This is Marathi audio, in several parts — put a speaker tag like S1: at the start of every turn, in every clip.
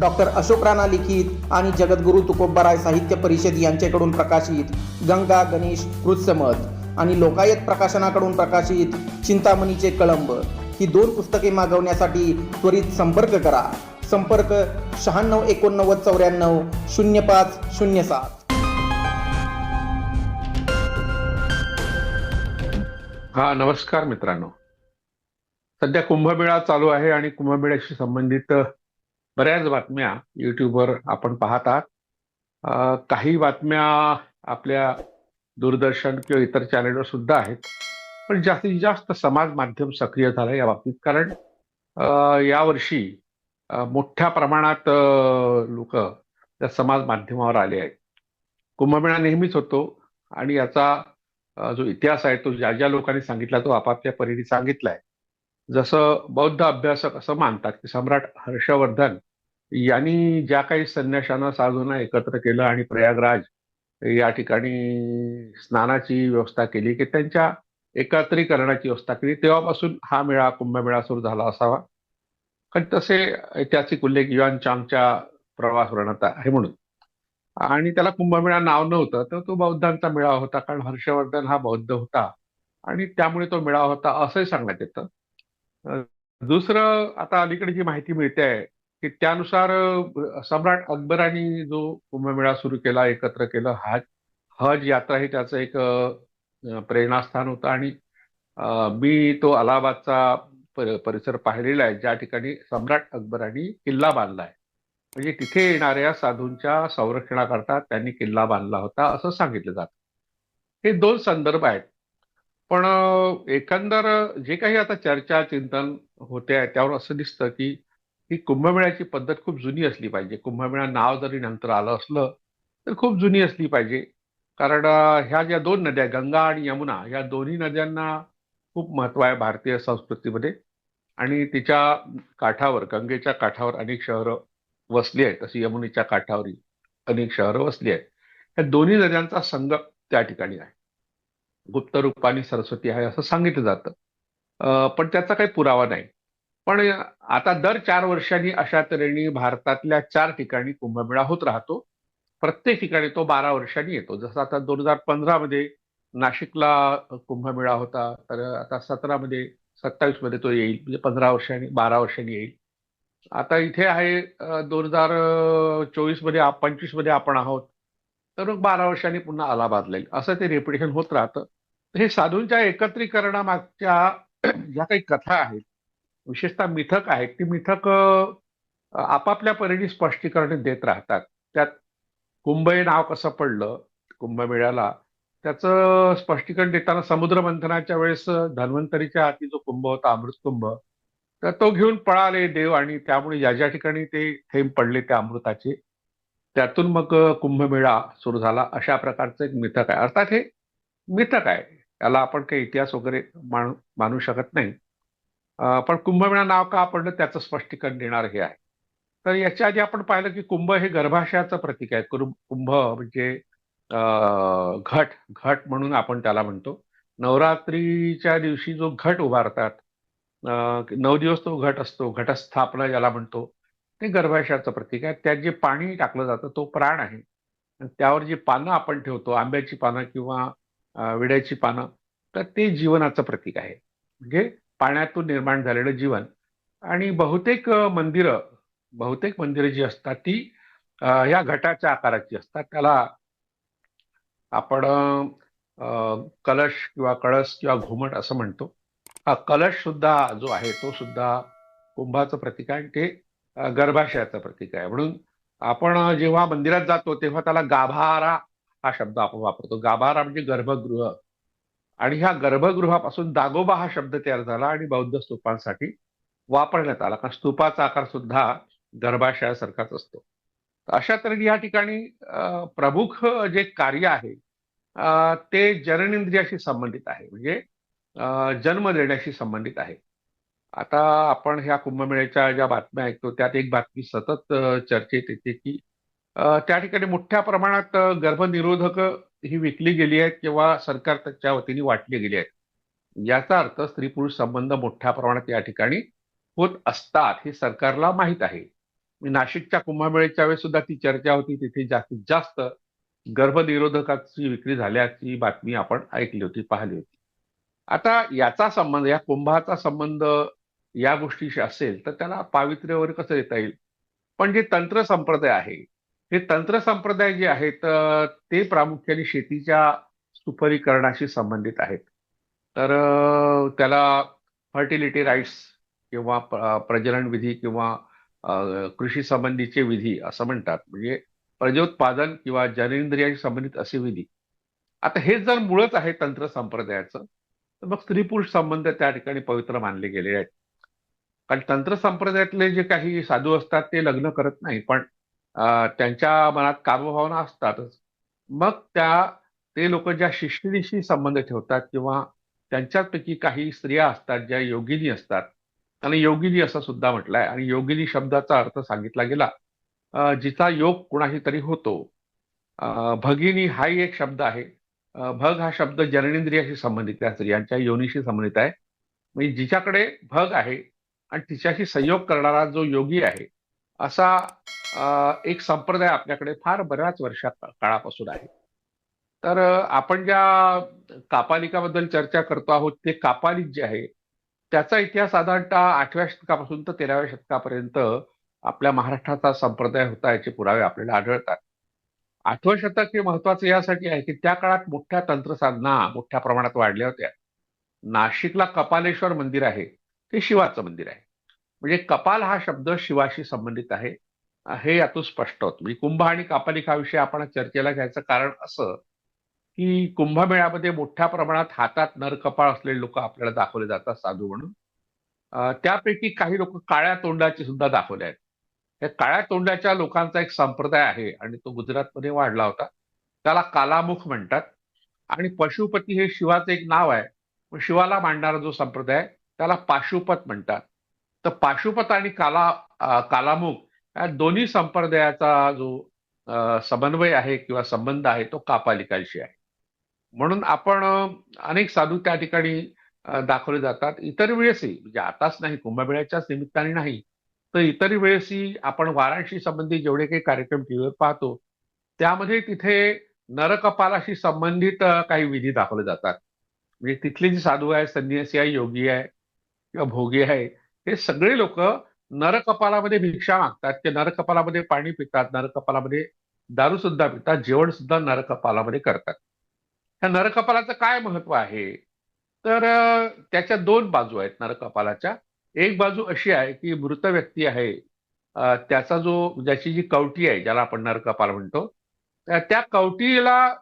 S1: डॉक्टर अशोक राणा लिखित आणि जगद्गुरू तुकोबराय साहित्य परिषद यांच्याकडून प्रकाशित गंगा गणेश कृत्समत आणि लोकायत प्रकाशनाकडून प्रकाशित चिंतामणीचे कळंब ही दोन पुस्तके मागवण्यासाठी त्वरित संपर्क करा. संपर्क शहाण्णव एकोणनव्वद चौऱ्याण्णव शून्य पाच शून्य सात.
S2: हा नमस्कार मित्रांनो. सध्या कुंभमेळा चालू आहे आणि कुंभमेळ्याशी संबंधित बऱ्याच बातम्या युट्यूबवर आपण पाहत आहात. काही बातम्या आपल्या दूरदर्शन किंवा इतर चॅनेलवर सुद्धा आहेत. पण जास्तीत जास्त समाज माध्यम सक्रिय झालं या बाबतीत. कारण यावर्षी मोठ्या प्रमाणात लोक त्या समाज माध्यमावर आले आहेत. कुंभमेळा नेहमीच होतो आणि याचा जो इतिहास आहे तो ज्या ज्या लोकांनी सांगितला तो आपापल्या परीने सांगितलाय. जसं बौद्ध अभ्यासक असं मानतात की सम्राट हर्षवर्धन यांनी ज्या काही संन्याशांना साधूंना एकत्र केलं आणि प्रयागराज या ठिकाणी स्नानाची व्यवस्था केली की त्यांच्या एकत्रीकरणाची व्यवस्था केली तेव्हापासून हा मेळा कुंभमेळा सुरू झाला असावा. कारण तसे ऐतिहासिक उल्लेख युआन चांगच्या प्रवास वर्णत आहे म्हणून. आणि त्याला कुंभमेळा नाव नव्हतं तर तो बौद्धांचा मेळावा होता कारण हर्षवर्धन हा बौद्ध होता. आणि त्यामुळे तो मेळावा होता असंही सांगण्यात येतं. दुसरं आता अलीकडे जी माहिती मिळते आहे की त्यानुसार सम्राट अकबरांनी जो कुंभमेळा सुरू केला एकत्र केलं हज हज यात्रा हे त्याचं एक प्रेरणास्थान होतं. आणि मी तो अलाहाबादचा पर- परिसर पाहिलेला आहे ज्या ठिकाणी सम्राट अकबरांनी किल्ला बांधला आहे. म्हणजे तिथे येणाऱ्या साधूंच्या संरक्षणाकरता त्यांनी किल्ला बांधला होता असं सांगितलं जातं. हे दोन संदर्भ आहेत. पण एकंदर जे काही आता चर्चा चिंतन होते आहे त्यावर असं दिसतं की ही कुंभमेळ्याची पद्धत खूप जुनी असली पाहिजे. कुंभमेळा नाव जरी नंतर आलं असलं तर खूप जुनी असली पाहिजे. कारण ह्या ज्या दोन नद्या गंगा आणि यमुना या दोन्ही नद्यांना खूप महत्त्व आहे भारतीय संस्कृतीमध्ये. आणि तिच्या काठावर गंगेच्या काठावर अनेक शहरं वसली आहेत. तशी यमुनेच्या काठावरही अनेक शहरं वसली आहेत. या दोन्ही नद्यांचा संगम त्या ठिकाणी आहे. गुप्त रूपाने सरस्वती आहे असं सांगितलं जातं. पण त्याचा काही पुरावा नाही. पण आता दर चार वर्षांनी अशा तऱ्हेने भारतातल्या चार ठिकाणी कुंभमेळा होत राहतो. प्रत्येक ठिकाणी तो बारा वर्षांनी येतो. जसं आता दोन हजार पंधरा मध्ये नाशिकला कुंभमेळा होता तर आता सतरा मध्ये सत्तावीसमध्ये तो येईल. म्हणजे पंधरा वर्षांनी बारा वर्षांनी येईल. आता इथे आहे दोन हजार चोवीसमध्ये पंचवीसमध्ये आपण आहोत. तर मग बारा वर्षांनी पुन्हा अलाहाबादला येईल. असं ते रेप्युटेशन होत राहतं. हे साधूंच्या एकत्रीकरणामागच्या ज्या काही कथा आहेत विशेषतः मिथक आहेत ती मिथक आपापल्या परीने स्पष्टीकरण देत राहतात. त्यात कुंभ हे नाव कसं पडलं कुंभमेळ्याला त्याचं स्पष्टीकरण देताना समुद्र मंथनाच्या वेळेस धन्वंतरीच्या हाती जो कुंभ होता अमृत कुंभ तर तो घेऊन पळाले देव आणि त्यामुळे ज्या ज्या ठिकाणी ते थेंब पडले त्या अमृताचे त्यातून मग कुंभमेळा सुरू झाला. अशा प्रकारचं एक मिथक आहे. अर्थात हे मिथक आहे. याला आपण काही इतिहास वगैरे मानू मानू शकत नाही. पण कुंभमेळा नाव का पडलं त्याचं स्पष्टीकरण देणार हे आहे. तर याच्या आधी आपण पाहिलं की कुंभ हे गर्भाशयाचं प्रतीक आहे. कुंभ म्हणजे घट घट म्हणून आपण त्याला म्हणतो. नवरात्रीच्या दिवशी जो घट उभारतात नऊ दिवस तो घट असतो घटस्थापना ज्याला म्हणतो ते गर्भाशयाचं प्रतीक आहे. त्यात जे पाणी टाकलं जातं तो प्राण आहे. त्यावर जी पानं आपण ठेवतो आंब्याची पानं किंवा विड्याची पानं तर ते जीवनाचं प्रतीक आहे. म्हणजे पाण्यातून निर्माण झालेलं जीवन. आणि बहुतेक मंदिरं बहुतेक मंदिरं जी असतात ती या घटाच्या आकाराची असतात. त्याला आपण कलश किंवा कळस किंवा घुमट असं म्हणतो. हा कलश सुद्धा जो आहे तो सुद्धा कुंभाचं प्रतीक आहे आणि ते गर्भाशयाचं प्रतीक आहे. म्हणून आपण जेव्हा मंदिरात जातो तेव्हा त्याला गाभारा हा शब्द आपण वापरतो. गाभारा म्हणजे गर्भगृह. आणि ह्या गर्भगृहापासून दागोबा हा शब्द तयार झाला आणि बौद्ध स्तूपांसाठी वापरण्यात आला. कारण स्तूपाचा आकार सुद्धा गर्भाशयासारखाच असतो. अशा तऱ्हेने या ठिकाणी प्रमुख जे कार्य आहे ते जननेंद्रियाशी संबंधित आहे. म्हणजे जन्म देण्याशी संबंधित आहे. आता आपण ह्या कुंभमेळ्याच्या ज्या बातम्या ऐकतो त्यात एक बातमी सतत चर्चेत येते की त्या ठिकाणी मोठ्या प्रमाणात गर्भनिरोधक ही विकली गेली आहेत किंवा सरकार त्याच्या वतीने वाटली गेली आहेत. याचा अर्थ स्त्री पुरुष संबंध मोठ्या प्रमाणात या ठिकाणी होत असतात हे सरकारला माहीत आहे. मी नाशिकच्या कुंभमेळ्याच्या वेळेस सुद्धा ती चर्चा होती तिथे जास्तीत जास्त गर्भनिरोधकाची विक्री झाल्याची बातमी आपण ऐकली होती पाहिली होती. आता याचा संबंध या कुंभाचा संबंध या गोष्टीशी असेल तर त्याला पावित्र्यावर कसं देता येईल? पण जे तंत्र संप्रदाय आहे हे तंत्र संप्रदाय जे आहेत ते प्रामुख्याने शेतीच्या सुपरीकरणाशी संबंधित आहेत. तर त्याला फर्टिलिटी राईट्स किंवा प्रजनन विधी किंवा कृषी संबंधीचे विधी असं म्हणतात. म्हणजे प्रजोत्पादन किंवा जनेंद्रियाशी संबंधित असे विधी. आता हे जर मुळच आहे तंत्र संप्रदायाचं तर मग स्त्री पुरुष संबंध त्या ठिकाणी पवित्र मानले गेले आहेत. कारण तंत्र संप्रदायातले जे काही साधू असतात ते लग्न करत नाही पण त्यांच्या मनात कामभावना असतातच. मग त्या ते लोक ज्या शिष्टिनीशी संबंध ठेवतात किंवा त्यांच्यापैकी काही स्त्रिया असतात ज्या योगिनी असतात आणि योगिनी असं सुद्धा म्हटलंय आणि योगिनी शब्दाचा अर्थ सांगितला गेला जिचा योग कुणाशी तरी होतो. भगिनी हाही एक शब्द आहे. भग हा शब्द जननेंद्रियाशी संबंधित आहे स्त्रियांच्या योनीशी संबंधित आहे. म्हणजे जिच्याकडे भग आहे आणि तिच्याशी संयोग करणारा जो योगी आहे असा एक संप्रदाय आपल्याकडे फार बऱ्याच वर्षा काळापासून आहे. तर आपण ज्या कापालिकाबद्दल चर्चा करतो आहोत ते कापालिक जे आहे त्याचा इतिहास साधारणतः आठव्या शतकापासून तर तेराव्या शतकापर्यंत आपल्या महाराष्ट्राचा संप्रदाय होता याचे पुरावे आपल्याला आढळतात. आठवं शतक हे महत्वाचं यासाठी आहे की त्या काळात मोठ्या तंत्रसाधना मोठ्या प्रमाणात वाढल्या होत्या. नाशिकला कपालेश्वर मंदिर आहे ते शिवाचं मंदिर आहे. म्हणजे कपाल हा शब्द शिवाशी संबंधित आहे. हे यातून स्पष्ट होतं. म्हणजे कुंभ आणि कापालिक हा विषय आपण चर्चेला घ्यायचं कारण असं की कुंभमेळ्यामध्ये मोठ्या प्रमाणात हातात नरकपाळ असलेले लोक आपल्याला दाखवले जातात साधू म्हणून. त्यापैकी काही लोक काळ्या तोंडाचे सुद्धा दाखवले आहेत. हे काळ्या तोंडाच्या लोकांचा एक संप्रदाय आहे आणि तो गुजरातमध्ये वाढला होता. त्याला कालामुख म्हणतात. आणि पशुपती हे शिवाचं एक नाव आहे. शिवाला मांडणारा जो संप्रदाय त्याला पाशुपत म्हणतात. तर पाशुपत आणि काला कालामुख या दोन्ही संप्रदायाचा जो समन्वय आहे किंवा संबंध आहे तो कापालिकांशी आहे. म्हणून आपण अनेक साधू त्या ठिकाणी दाखवले जातात. इतर वेळेसही म्हणजे आताच नाही कुंभमेळ्याच्याच निमित्ताने नाही तर इतर वेळेसही आपण वाराणसी संबंधी जेवढे काही कार्यक्रम टीव्हीवर पाहतो त्यामध्ये तिथे नरकपालाशी संबंधित काही विधी दाखवले जातात. म्हणजे तिथले जे साधू आहे संन्यासी आहे योगी आहे किंवा भोगी आहे हे सगळे लोक नरकपालामध्ये भिक्षा मागतात. ते नरकपालामध्ये पाणी पितात नरकपालामध्ये दारू सुद्धा पितात जेवण सुद्धा नरकपालामध्ये करतात. ह्या नरकपालाचं काय महत्त्व आहे? तर त्याच्या दोन बाजू आहेत नरकपालाच्या. एक बाजू अशी आहे की मृत व्यक्ती आहे त्याचा जो ज्याची जी कवटी आहे ज्याला आपण नरकपाल म्हणतो त्या- कवटीला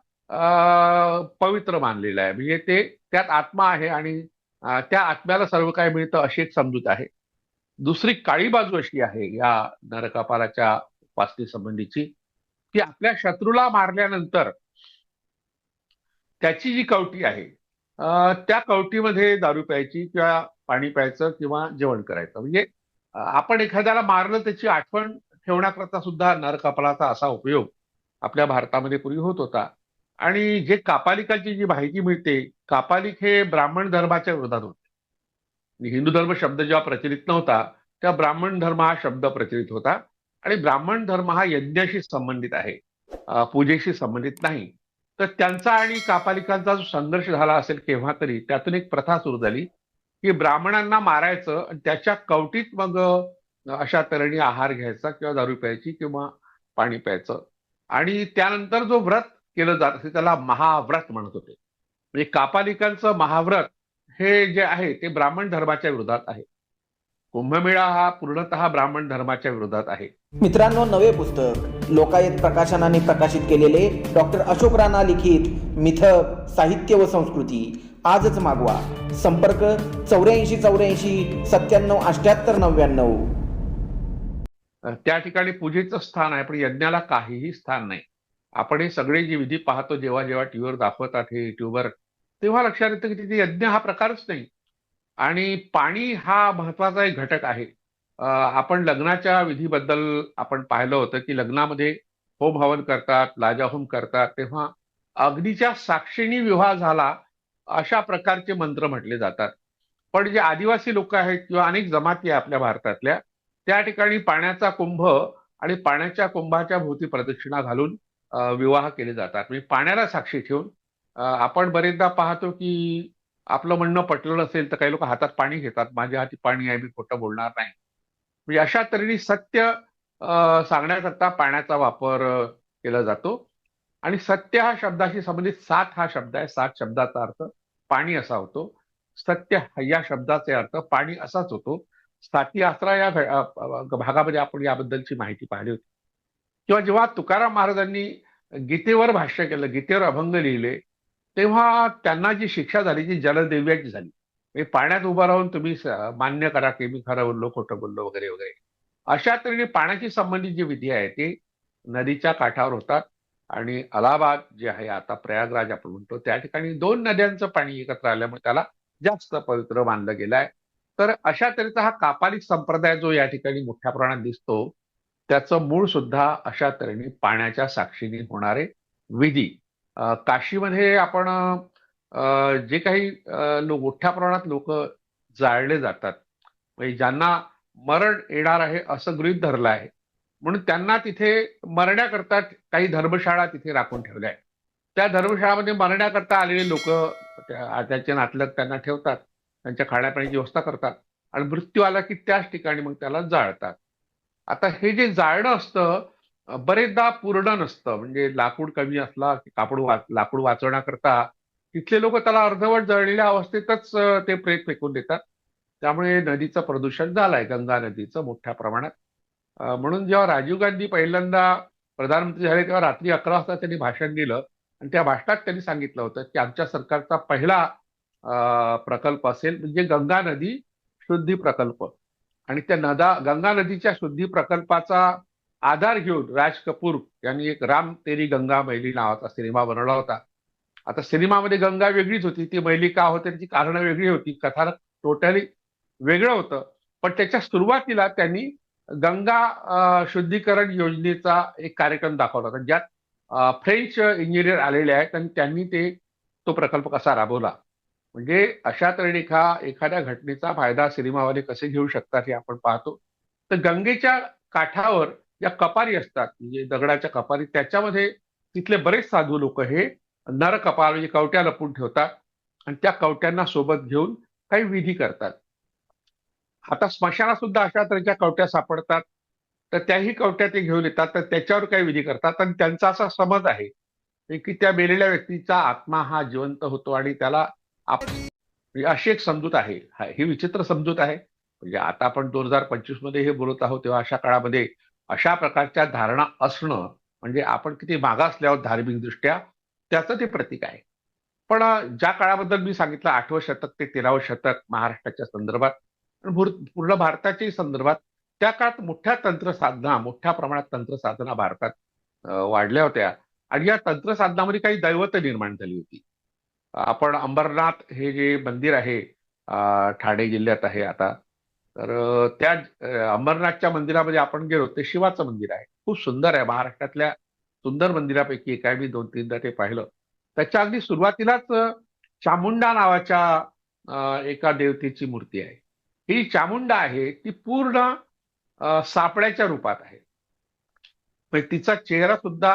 S2: पवित्र मानलेलं आहे. म्हणजे ते त्यात आत्मा आहे आणि त्या आत्म्याला सर्व काय मिळतं अशी एक समजूत आहे. दुसरी काळी बाजू अशी आहे या नरकपालाच्या उपासने संबंधीची की आपल्या शत्रूला मारल्यानंतर त्याची जी कवटी आहे त्या कवटीमध्ये दारू प्यायची किंवा पाणी प्यायचं किंवा जेवण करायचं. म्हणजे आपण एखाद्याला मारलं त्याची आठवण ठेवण्याकरता सुद्धा नरकपालाचा असा उपयोग आपल्या भारतामध्ये पूर्वी होत होता. आणि जे कापालिकाची जी माहिती मिळते कापालिक हे ब्राह्मण धर्माच्या विरोधात होते. हिंदू धर्म शब्द जेव्हा प्रचलित नव्हता तेव्हा ब्राह्मण धर्म हा शब्द प्रचलित होता. आणि ब्राह्मण धर्म हा यज्ञाशी संबंधित आहे पूजेशी संबंधित नाही. तर त्यांचा आणि कापालिकांचा जो संघर्ष झाला असेल केव्हा तरी त्यातून एक प्रथा सुरू झाली की ब्राह्मणांना मारायचं आणि त्याच्या कवटीत मग अशा तऱ्हेने आहार घ्यायचा किंवा दारू प्यायची किंवा पाणी प्यायचं. आणि त्यानंतर जो व्रत केलं जात असे त्याला महाव्रत म्हणत होते. म्हणजे कापालिकांचं महाव्रत हे जे आहे ते ब्राह्मण धर्माच्या विरोधात आहे. कुंभमेळा हा पूर्णतः ब्राह्मण धर्माच्या विरोधात आहे.
S1: मित्रांनो नवे पुस्तक लोकायत प्रकाशनाने प्रकाशित केलेले डॉक्टर अशोक राणा लिखित मिथक साहित्य व संस्कृती आजच मागवा. संपर्क चौऱ्याऐंशी चौऱ्याऐंशी सत्त्याण्णव अठ्याहत्तर नव्याण्णव.
S2: त्या ठिकाणी पूजेचं स्थान आहे पण यज्ञाला काहीही स्थान नाही. आपण हे सगळे जे विधी पाहतो जेव्हा जेव्हा टीव्हीवर दाखवतात हे युट्यूबवर तेव्हा लक्षात येतं की तिथे यज्ञ हा प्रकारच नाही. आणि पाणी हा महत्त्वाचा एक घटक आहे. आपण लग्नाच्या विधीबद्दल आपण पाहिलं होतं की लग्नामध्ये होम हवन करतात लाजाहोम करतात तेव्हा अग्नीच्या साक्षीने विवाह झाला अशा प्रकारचे मंत्र म्हटले जातात. पण जे आदिवासी लोक आहेत किंवा अनेक जमाती आहे आपल्या भारतातल्या त्या ठिकाणी पाण्याचा कुंभ आणि पाण्याच्या कुंभाच्या भोवती प्रदक्षिणा घालून विवाह केले जातात. म्हणजे पाण्याला साक्षी ठेवून आपण बरेचदा पाहतो की आपलं म्हणणं पटलं नसेल तर काही लोक हातात पाणी घेतात. माझ्या हाती पाणी आहे मी खोटं बोलणार नाही. म्हणजे अशा तऱ्हेने सत्य सांगण्याकरता पाण्याचा वापर केला जातो. आणि सत्य हा शब्दाशी संबंधित सात हा शब्द आहे. सात शब्दाचा अर्थ पाणी असा होतो. सत्य या शब्दाचे अर्थ पाणी असाच होतो. साती आसरा या भागामध्ये आपण याबद्दलची माहिती पाहिली होती. किंवा जेव्हा तुकाराम महाराजांनी गीतेवर भाष्य केलं गीतेवर अभंग लिहिले तेव्हा त्यांना जी शिक्षा झाली ती जलदेव्याची झाली म्हणजे पाण्यात उभं राहून तुम्ही मान्य करा की मी खरं बोललो खोटं बोललो वगैरे वगैरे. अशा तऱ्हेने पाण्याशी संबंधित जी विधी आहे ती नदीच्या काठावर होतात आणि अलाहाबाद जे आहे आता प्रयागराज आपण म्हणतो त्या ठिकाणी दोन नद्यांचं पाणी एकत्र आल्यामुळे त्याला जास्त पवित्र मानलं गेलं आहे तर अशा तऱ्हेचा हा कापालिक संप्रदाय जो या ठिकाणी मोठ्या प्रमाणात दिसतो त्याचं मूळ सुद्धा अशा तऱ्हेने पाण्याच्या साक्षीने होणारे विधी. काशीमध्ये आपण जे काही लोक मोठ्या प्रमाणात लोक जाळले जातात म्हणजे ज्यांना मरण येणार आहे असं गृहीत धरलं आहे म्हणून त्यांना तिथे मरण्याकरता काही धर्मशाळा तिथे राखून ठेवल्या आहेत. त्या धर्मशाळामध्ये मरण्याकरता आलेले लोक त्याचे नातलग त्यांना ठेवतात त्यांच्या खाण्यापिण्याची व्यवस्था करतात आणि मृत्यू आला की त्याच ठिकाणी मग त्याला जाळतात. आता हे जे जाळणं असतं बरेचदा पूर्ण नसतं. म्हणजे लाकूड कमी असला की कापड वाच लाकूड वाचवण्याकरता तिथले लोक त्याला अर्धवट जळलेल्या अवस्थेतच ते प्रेत फेकून देतात. त्यामुळे नदीचं प्रदूषण झालंय गंगा नदीचं मोठ्या प्रमाणात. म्हणून जेव्हा राजीव गांधी पहिल्यांदा प्रधानमंत्री झाले तेव्हा रात्री अकरा वाजता त्यांनी भाषण दिलं. आणि त्या भाषणात त्यांनी सांगितलं होतं की आमच्या सरकारचा पहिला प्रकल्प असेल म्हणजे गंगा नदी शुद्धी प्रकल्प. आणि त्या नदा गंगा नदीच्या शुद्धी प्रकल्पाचा आधार घेऊन राज कपूर यांनी एक राम तेरी गंगा मैली नावाचा सिनेमा बनवला होता. आता सिनेमामध्ये गंगा वेगळीच होती. ती मैली का होते? त्याची कारणं वेगळी होती. कथानक टोटली वेगळं होतं. पण त्याच्या सुरुवातीला त्यांनी गंगा शुद्धीकरण योजनेचा एक कार्यक्रम दाखवला होता. ज्यात फ्रेंच इंजिनियर आलेले आहेत आणि त्यांनी ते तो प्रकल्प कसा राबवला. म्हणजे अशा तऱ्हेने एखा एखाद्या घटनेचा फायदा सिनेमावाले कसे घेऊ शकतात हे आपण पाहतो. तर गंगेच्या काठावर या कपारी असतात म्हणजे दगडाच्या कपारी त्याच्यामध्ये तिथले बरेच साधू लोक हे नर कपाल म्हणजे कवट्या लपून ठेवतात आणि त्या कवट्यांना सोबत घेऊन काही विधी करतात. आता स्मशानात सुद्धा अशा तऱ्हेच्या कवट्या सापडतात. तर त्याही कवट्या ते घेऊन येतात तर त्याच्यावर काही विधी करतात. आणि त्यांचा असा समज आहे की त्या मेलेल्या व्यक्तीचा आत्मा हा जिवंत होतो आणि त्याला म्हणजे अशी एक समजूत आहे. ही विचित्र समजूत आहे. म्हणजे आता आपण दोन हजार पंचवीसमध्ये हे बोलत आहोत तेव्हा अशा काळामध्ये अशा प्रकारच्या धारणा असणं म्हणजे आपण किती मागासले आहोत धार्मिकदृष्ट्या त्याचं ते प्रतीक आहे. पण ज्या काळाबद्दल मी सांगितलं आठवं शतक ते तेरावं शतक महाराष्ट्राच्या संदर्भात पूर्ण भारताच्या संदर्भात त्या काळात मोठ्या तंत्रसाधना मोठ्या प्रमाणात तंत्रसाधना भारतात वाढल्या होत्या. आणि या तंत्रसाधनामध्ये काही दैवत निर्माण झाली होती. आपण अंबरनाथ हे जे मंदिर आहे ठाणे जिल्ह्यात आहे आता तर त्या अंबरनाथच्या मंदिरामध्ये आपण गेलो ते शिवाचं मंदिर आहे. खूप सुंदर आहे. महाराष्ट्रातल्या सुंदर मंदिरापैकी एक आहे. मी दोन तीनदा ते पाहिलं. त्याच्या अगदी सुरुवातीलाच चामुंडा नावाच्या एका देवतेची मूर्ती आहे. ही चामुंडा आहे ती पूर्ण सापड्याच्या रूपात आहे. म्हणजे तिचा चेहरा सुद्धा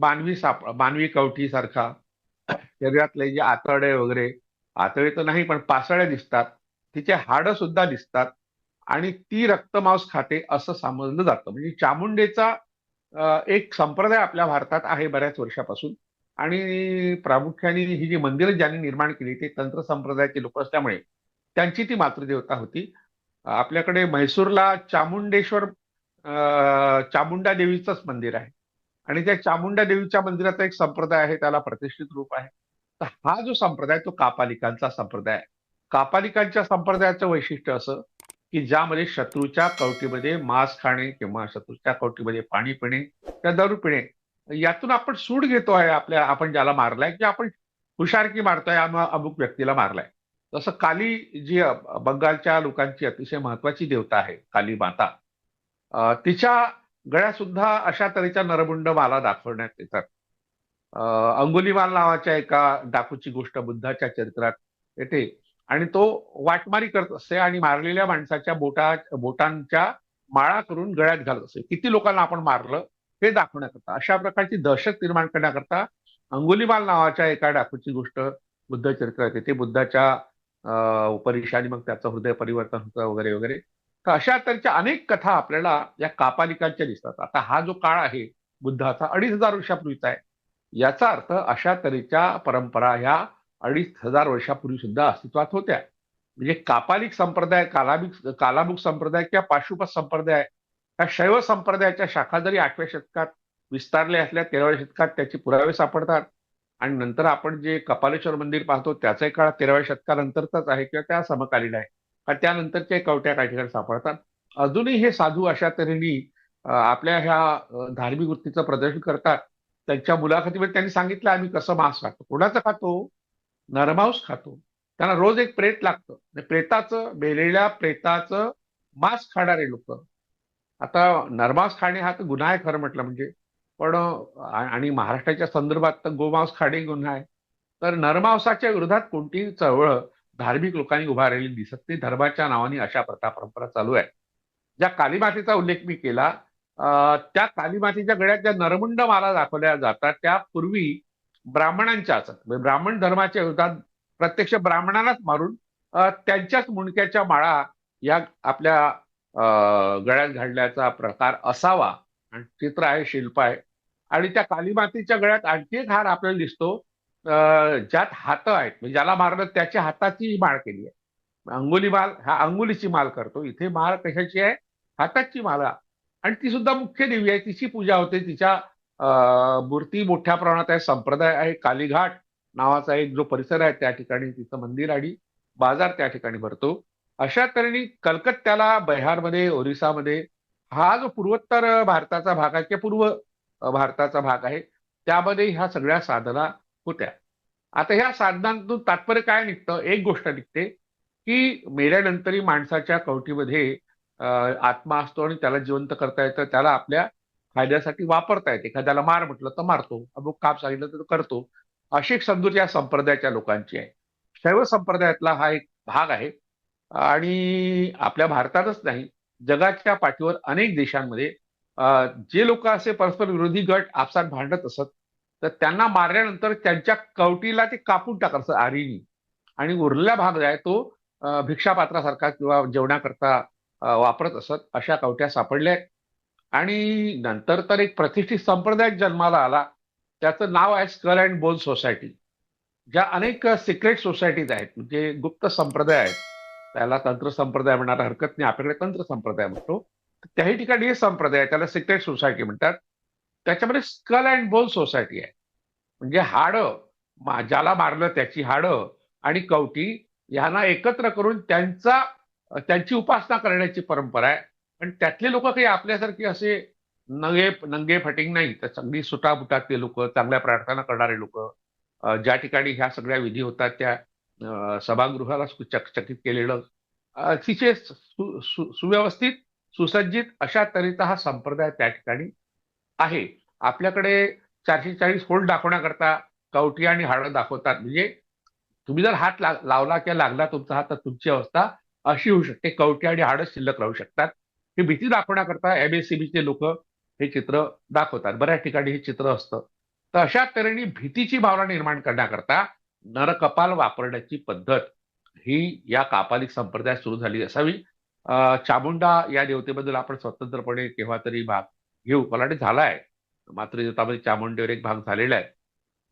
S2: मानवी साप मानवी कवठी सारखा शरीरातले जे आतडे वगैरे आतडे तर नाही पण पासळ्या दिसतात. तिचे हाडं सुद्धा दिसतात. आणि ती रक्तमांस खाते असं समजलं जातं. म्हणजे चामुंडेचा एक संप्रदाय आपल्या भारतात आहे बऱ्याच वर्षापासून. आणि प्रामुख्याने ही जी मंदिरं ज्यांनी निर्माण केली ते तंत्र संप्रदायाचे लोक असल्यामुळे त्यांची ती मातृदेवता होती. आपल्याकडे म्हैसूरला चामुंडेश्वर चामुंडा देवीचंच मंदिर आहे. आणि त्या चामुंडा देवीच्या मंदिराचा एक संप्रदाय आहे त्याला प्रतिष्ठित रूप आहे. तर हा जो संप्रदाय तो कापालिकांचा संप्रदाय आहे. कापालिकांच्या संप्रदायाचं वैशिष्ट्य असं की ज्यामध्ये शत्रूच्या कवटीमध्ये मांस खाणे किंवा शत्रूच्या कवटीमध्ये पाणी पिणे त्या दारू पिणे यातून आपण सूड घेतो आहे आपल्या आपण ज्याला मारलाय की आपण हुशारकी मारतोय अमुक व्यक्तीला मारलाय. जसं काली जी बंगालच्या लोकांची अतिशय महत्वाची देवता आहे काली माता तिच्या गळ्या सुद्धा अशा तऱ्हेच्या नरबुंड माला दाखवण्यात येतात. अंगुलीमाल नावाच्या एका डाकूची गोष्ट बुद्धाच्या चरित्रात येते. आणि तो वाटमारी करत असे आणि मारलेल्या माणसाच्या बोटा बोटांच्या माळा करून गळ्यात घालत असे किती लोकांना आपण मारलं हे दाखवण्याकरता अशा प्रकारची दहशत निर्माण करण्याकरता अंगुलीमाल नावाच्या एका डाकूची गोष्ट बुद्ध चरित्रात येते. बुद्धाच्या उपरिषाने मग त्याचं हृदय परिवर्तन होतं वगैरे वगैरे. तर अशा तऱ्हेच्या अनेक कथा आपल्याला या कापालिकांच्या दिसतात. आता हा जो काळ आहे बुद्धाचा अडीच हजार वर्षापूर्वीचा आहे. याचा अर्थ अशा तऱ्हेच्या परंपरा ह्या अडीच हजार वर्षापूर्वी सुद्धा अस्तित्वात होत्या. म्हणजे कापालिक संप्रदाय कालामिक कालामुख संप्रदाय किंवा पाशुपत संप्रदाय ह्या शैव संप्रदायाच्या शाखा जरी आठव्या शतकात विस्तारल्या असल्या तेराव्या शतकात त्याचे पुरावे सापडतात. आणि नंतर आपण जे कपालेश्वर मंदिर पाहतो त्याचाही काळ तेराव्या शतकानंतरचाच आहे किंवा त्या समकालीन आहे. आणि त्यानंतरच्या कवट्या काही ठिकाणी सापडतात. अजूनही हे साधू अशा तऱ्हेने आपल्या ह्या धार्मिक वृत्तीचं प्रदर्शन करतात. त्यांच्या मुलाखतीमध्ये त्यांनी सांगितलं आम्ही कसं मांस खातो? कोणाचं खातो? नरमांस खातो. त्यांना रोज एक प्रेत लागतं. म्हणजे प्रेताचं मेलेल्या प्रेताचं मांस खाणारे लोक. आता नरमांस खाणे हा तर गुन्हा आहे खरं म्हटलं म्हणजे. पण आणि महाराष्ट्राच्या संदर्भात तर गोमांस खाणे गुन्हा आहे. तर नरमांसाच्या विरोधात कोणतीही चळवळ धार्मिक लोकांनी उभारलेली दिसत नाही. धर्माच्या नावाने अशा प्रथा परंपरा चालू आहे ज्या कालीमातेचा उल्लेख मी केला त्या कालीमातेच्या गळ्यात ज्या नरमुंड माला दाखवल्या जातात त्या पूर्वी ब्राह्मणांच्या म्हणजे ब्राह्मण धर्माच्या विरोधात प्रत्यक्ष ब्राह्मणालाच मारून त्यांच्याच मुंडक्याच्या माळा या आपल्या अं, गळ्यात घालण्याचा प्रकार असावा. आणि चित्र आहे शिल्प आहे. आणि त्या कालीमातेच्या गळ्यात आणखी एक हार आपल्याला दिसतो. ज्यात हात आहेत म्हणजे ज्याला मारलं त्याच्या हाताची माळ केली आहे. अंगुली माल हा अंगुलीची माल करतो. इथे माळ कशाची आहे? हाताची माला आणि ती सुद्धा मुख्य देवी आहे. तिची पूजा होते. तिच्या मूर्ती मोठ्या प्रमाणात आहे. संप्रदाय आहे. कालीघाट नावाचा एक जो परिसर आहे त्या ठिकाणी तिचं मंदिर आणि बाजार त्या ठिकाणी भरतो. अशा तऱ्हेने कलकत्त्याला बिहारमध्ये ओरिसामध्ये हा जो पूर्वोत्तर भारताचा भाग आहे किंवा पूर्व भारताचा भाग आहे त्यामध्ये ह्या सगळ्या साधना होत्या. आता ह्या साधनांतून तात्पर्य काय निघतं? एक गोष्ट निघते की मेल्यानंतरही माणसाच्या कवटीमध्ये आत्मा असतो आणि त्याला जिवंत करता येतं त्याला आपल्या फायद्यासाठी वापरता येते. एखाद्याला मार म्हटलं तर मारतो अमुक काप सांगितलं तर करतो. अशी एक समजूत या संप्रदायाच्या लोकांची आहे. शैव संप्रदायातला हा एक भाग आहे. आणि आपल्या भारतातच नाही जगाच्या पाठीवर अनेक देशांमध्ये जे लोक असे परस्पर विरोधी गट आपसात भांडत असत तर त्यांना मारल्यानंतर त्यांच्या कवटीला ते कापून टाकायचं आरीनी. आणि उरलेला भाग जो आहे तो भिक्षापात्रासारखा किंवा जेवणाकरता वापरत असत अशा कवट्या सापडल्या आहेत. आणि नंतर तर एक प्रतिष्ठित संप्रदाय जन्माला आला. त्याचं नाव आहे स्कल अँड बोन सोसायटी. ज्या अनेक सिक्रेट सोसायटीज आहेत म्हणजे गुप्त संप्रदाय आहेत. त्याला तंत्र संप्रदाय म्हणायला हरकत नाही आपल्याकडे तंत्र संप्रदाय म्हणतो. त्याही ठिकाणी हे संप्रदाय त्याला सिक्रेट सोसायटी म्हणतात. त्याच्यामध्ये स्कल अँड बोन सोसायटी आहे. म्हणजे हाडं ज्याला मारलं त्याची हाडं आणि कवटी यांना एकत्र करून त्यांचा त्यांची उपासना करण्याची परंपरा आहे. पण त्यातले लोक काही आपल्यासारखे असे नंगे नंगे फटिंग नाही. तर सगळी सुटाबुटातले लोक चांगल्या प्रार्थना करणारे लोक ज्या ठिकाणी ह्या सगळ्या विधी होतात त्या सभागृहाला चकचकीत केलेलं अतिशय सु- सु- सुव्यवस्थित सुसज्जित अशा तऱ्हेचा हा संप्रदाय त्या ठिकाणी आहे. आपल्याकडे चारशे चाळीस होल्ड दाखवण्याकरता कवटी आणि हाडं दाखवतात. म्हणजे तुम्ही जर हात लावला किंवा लागला तुमचा हात तर तुमची अवस्था अशी होऊ शकते. कवटी आणि हाडं शिल्लक राहू शकतात. ही भीती दाखवण्याकरता एमएससीबीचे लोक हे चित्र दाखवतात. बऱ्याच ठिकाणी हे चित्र असतं. तर अशा तऱ्हेने भीतीची भावना निर्माण करण्याकरता नरकपाल वापरण्याची पद्धत ही या कापालिक संप्रदायात सुरू झाली असावी. चामुंडा या देवतेबद्दल आपण स्वतंत्रपणे केव्हा तरी भाग घेऊ कोलाडे झाला आहे मात्र मातृदेवतामध्ये चामुंडेवर एक भाग झालेला आहे.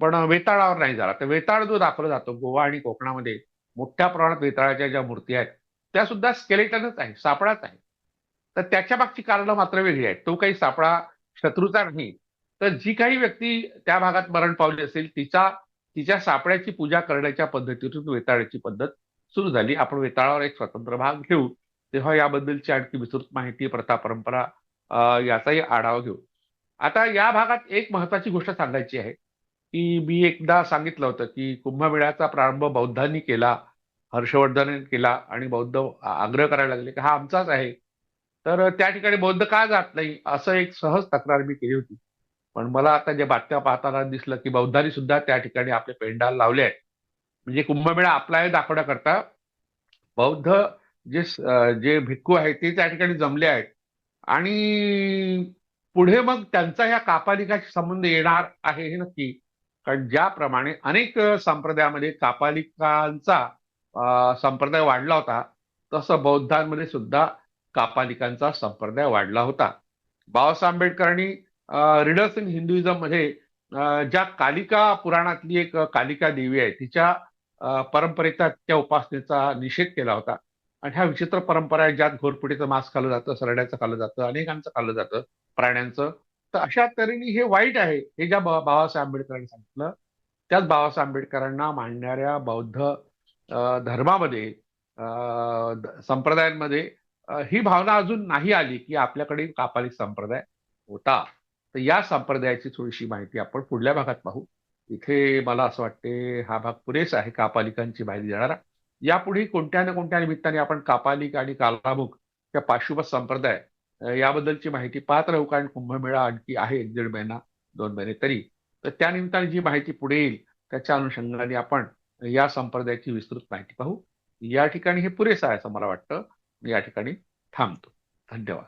S2: पण वेताळावर नाही झाला. तर वेताळ जो दाखवला जातो गोवा आणि कोकणामध्ये मोठ्या प्रमाणात वेताळाच्या ज्या मूर्ती आहेत त्या सुद्धा स्केलेटनच आहे सापळाच आहे तर त्याच्या मागची कारणं मात्र वेगळी आहेत. तो काही सापळा शत्रूचा नाही. तर जी काही व्यक्ती त्या भागात मरण पावली असेल तिचा तिच्या सापळ्याची पूजा करण्याच्या पद्धतीतून वेताळाची पद्धत सुरू झाली. आपण वेताळावर एक स्वतंत्र भाग घेऊ. तेव्हा याबद्दलची आणखी विस्तृत माहिती प्रथा परंपरा याचाही आढावा घेऊ. आता या भागात एक महत्वाची गोष्ट सांगायची आहे की मी एकदा सांगितलं होतं की कुंभमेळ्याचा प्रारंभ बौद्धांनी केला हर्षवर्धन केला आणि बौद्ध आग्रह करायला लागले की हा आमचाच आहे. तर त्या ठिकाणी बौद्ध का जात नाही असं एक सहज तक्रार मी केली होती. पण मला आता जे बातम्या पाहताना दिसलं की बौद्धांनी सुद्धा त्या ठिकाणी आपले पेंडाल लावले आहेत. म्हणजे कुंभमेळा आपला आहे दाखवण्याकरता बौद्ध जे जे भिक्खू आहेत ते त्या ठिकाणी जमले आहेत. आणि पुढे मग त्यांचा ह्या कापालिकाशी संबंध येणार आहे हे नक्की. कारण ज्याप्रमाणे अनेक संप्रदायामध्ये कापालिकांचा संप्रदाय वाढला होता तसं बौद्धांमध्ये सुद्धा कापालिकांचा संप्रदाय वाढला होता. बाबासाहेब आंबेडकरांनी रिडर्स इन हिंदुइझममध्ये ज्या कालिका पुराणातली एक कालिका देवी आहे तिच्या परंपरेचा त्या उपासनेचा निषेध केला होता. आणि ह्या विचित्र परंपरा आहेत ज्यात घोरपडीचं मांस खाल्लं जातं सरड्याचं खाल्लं जातं अनेकांचं खाल्लं जातं प्राण्यांचं. तर अशा तऱ्हेने हे वाईट आहे हे ज्या बाबासाहेब आंबेडकरांनी सांगितलं त्याच बाबासाहेब आंबेडकरांना मांडणाऱ्या बौद्ध धर्मामध्ये संप्रदायांमध्ये ही भावना अजून नाही आली की आपल्याकडे कापालिक संप्रदाय होता. तर या संप्रदायाची थोडीशी माहिती आपण पुढल्या भागात पाहू. इथे मला असं वाटते हा भाग पुरेसा आहे कापालिकांची माहिती देणारा. यापुढे कोणत्या ना कोणत्या निमित्ताने आपण कापालिक आणि कालामुख या पाशुपत संप्रदाय याबद्दलची माहिती पाहत राहू कारण कुंभमेळा आणखी आहे एक दीड महिना दोन महिने तरी. तर त्या निमित्ताने जी माहिती पुढे येईल त्याच्या अनुषंगाने आपण या संप्रदायाची विस्तृत माहिती पाहू. या ठिकाणी हे पुरेसं आहे असं मला वाटतं. मी या ठिकाणी थांबतो. धन्यवाद.